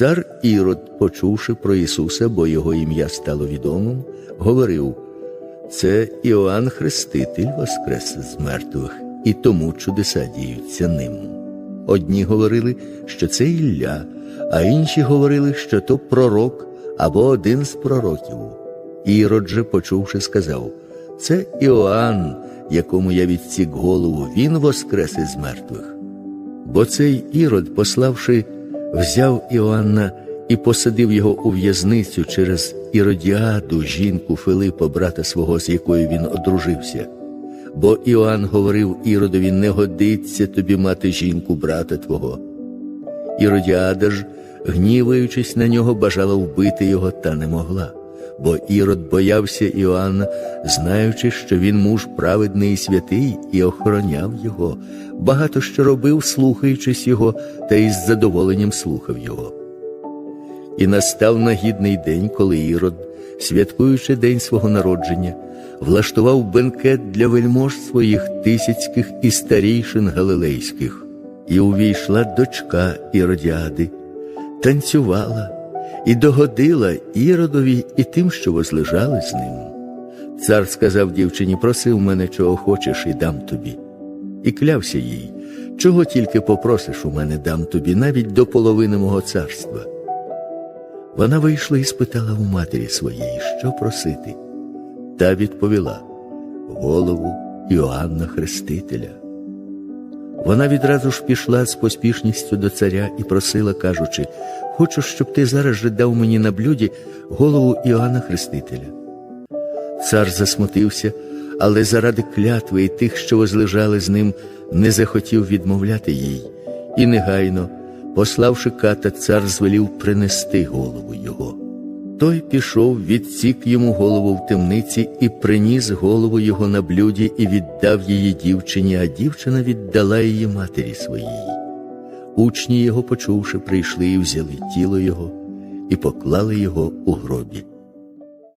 Цар Ірод, почувши про Ісуса, бо його ім'я стало відомим, говорив: це Іоанн Хреститель воскрес з мертвих, і тому чудеса діються ним. Одні говорили, що це Ілля, а інші говорили, що то пророк або один з пророків. Ірод же, почувши, сказав: Це Іоанн, якому я відсік голову, він воскрес із мертвих. Бо цей Ірод, пославши, взяв Іоанна і посадив його у в'язницю через Іродіаду, жінку Филипа, брата свого, з якою він одружився. Бо Іоанн говорив Іродові, не годиться тобі мати жінку брата твого. Іродіада ж, гніваючись на нього, бажала вбити його, та не могла. Бо Ірод боявся Іоанна, знаючи, що він муж праведний і святий, і охороняв його, багато що робив, слухаючись його, та із задоволенням слухав його. І настав нагідний день, коли Ірод, святкуючи день свого народження, влаштував бенкет для вельмож своїх тисяцьких і старійшин галилейських, і увійшла дочка Іродіади, танцювала і догодила Іродові і тим, що возлежали з ним. Цар сказав дівчині: проси в мене, чого хочеш, і дам тобі. І клявся їй, чого тільки попросиш у мене дам тобі, навіть до половини мого царства. Вона вийшла і спитала у матері своєї, що просити. Та відповіла голову Іоанна Хрестителя. Вона відразу ж пішла з поспішністю до царя і просила, кажучи: Хочу, щоб ти зараз же дав мені на блюді голову Іоанна Хрестителя. Цар засмутився, але заради клятви і тих, що возлежали з ним, не захотів відмовляти їй, і негайно, пославши ката, цар звелів принести голову його. Той пішов, відсік йому голову в темниці і приніс голову його на блюді і віддав її дівчині, а дівчина віддала її матері своїй. Учні його, почувши, прийшли і взяли тіло його і поклали його у гробі.